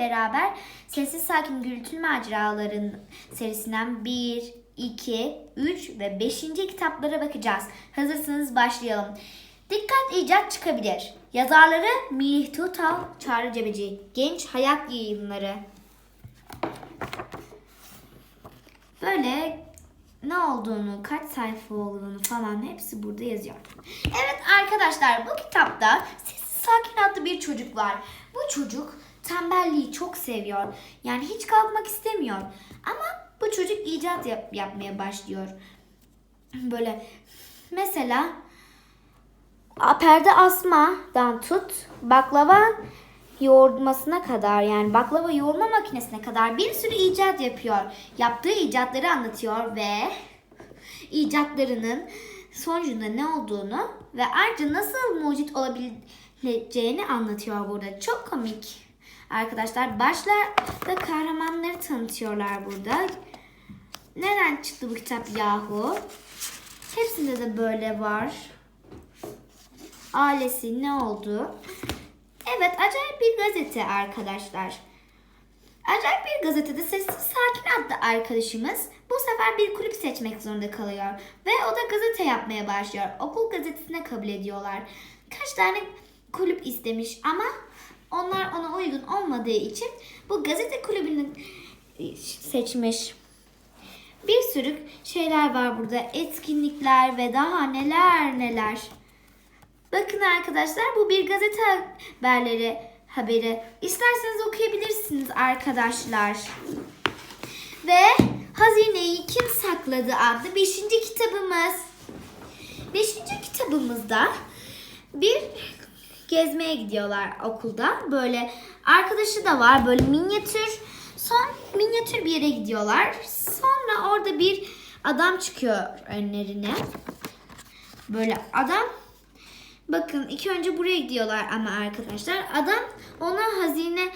beraber Sessiz Sakin Gürültülü Maceraların serisinden 1, 2, 3 ve 5. kitaplara bakacağız. Hazırsanız başlayalım. Dikkat icat çıkabilir. Yazarları Melih Tutal, Çağrı Cebeci, Genç Hayat Yayınları. Böyle ne olduğunu, kaç sayfa olduğunu falan hepsi burada yazıyor. Evet arkadaşlar bu kitapta Sessiz Sakin adlı bir çocuk var. Bu çocuk tembelliği çok seviyor. Yani hiç kalkmak istemiyor. Ama bu çocuk icat yap- yapmaya başlıyor. Böyle mesela perde asmadan tut baklava yoğurmasına kadar yani baklava yoğurma makinesine kadar bir sürü icat yapıyor. Yaptığı icatları anlatıyor ve icatlarının sonucunda ne olduğunu ve ayrıca nasıl mucit olabileceğini anlatıyor burada. Çok komik. Arkadaşlar başlarda kahramanları tanıtıyorlar burada. Neden çıktı bu kitap yahu? Hepsinde de böyle var. Ailesi ne oldu? Evet acayip bir gazete arkadaşlar. Acayip bir gazetede Sessiz Sakin adlı arkadaşımız bu sefer bir kulüp seçmek zorunda kalıyor. Ve o da gazete yapmaya başlıyor. Okul gazetesine kabul ediyorlar. Kaç tane kulüp istemiş ama onlar ona uygun olmadığı için bu gazete kulübünü e, seçmiş. Bir sürü şeyler var burada. Etkinlikler ve daha neler neler. Bakın arkadaşlar bu bir gazete haberleri haberi. İsterseniz okuyabilirsiniz arkadaşlar. Ve Hazineyi Kim Sakladı adlı 5. kitabımız. 5. kitabımızda bir gezmeye gidiyorlar okulda. Böyle arkadaşı da var böyle minyatür. Son minyatür bir yere gidiyorlar. Sonra orada bir adam çıkıyor önlerine. Böyle adam Bakın ilk önce buraya gidiyorlar ama arkadaşlar. Adam ona hazine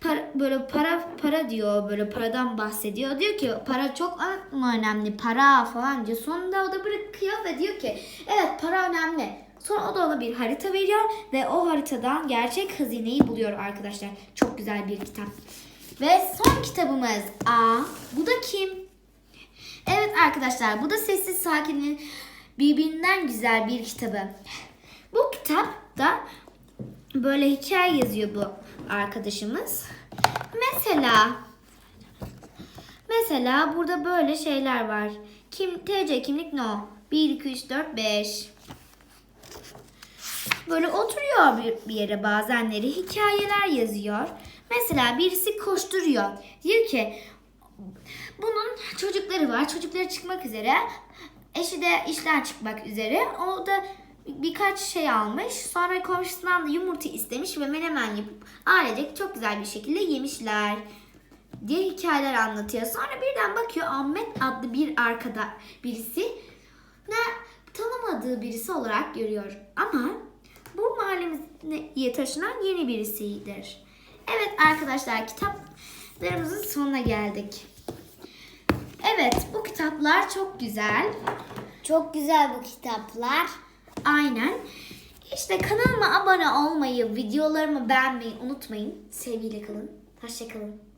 para, böyle para para diyor. Böyle paradan bahsediyor. Diyor ki para çok önemli? Para falan diyor. Sonunda o da bırakıyor ve diyor ki evet para önemli. Sonra o da ona bir harita veriyor ve o haritadan gerçek hazineyi buluyor arkadaşlar. Çok güzel bir kitap. Ve son kitabımız. Aa, bu da kim? Evet arkadaşlar bu da Sessiz Sakin'in birbirinden güzel bir kitabı. Bu kitapta böyle hikaye yazıyor bu arkadaşımız. Mesela mesela burada böyle şeyler var. Kim TC kimlik no. 1 2 3 4 5. Böyle oturuyor bir, bir yere bazenleri hikayeler yazıyor. Mesela birisi koşturuyor. Diyor ki bunun çocukları var. Çocukları çıkmak üzere. Eşi de işten çıkmak üzere. O da birkaç şey almış. Sonra komşusundan da yumurta istemiş ve menemen yapıp ailecek çok güzel bir şekilde yemişler diye hikayeler anlatıyor. Sonra birden bakıyor Ahmet adlı bir arkada birisi ne tanımadığı birisi olarak görüyor. Ama mahallemize taşınan yeni birisidir. Evet arkadaşlar kitaplarımızın sonuna geldik. Evet bu kitaplar çok güzel. Çok güzel bu kitaplar. Aynen. İşte kanalıma abone olmayı, videolarımı beğenmeyi unutmayın. Sevgiyle kalın. Hoşçakalın.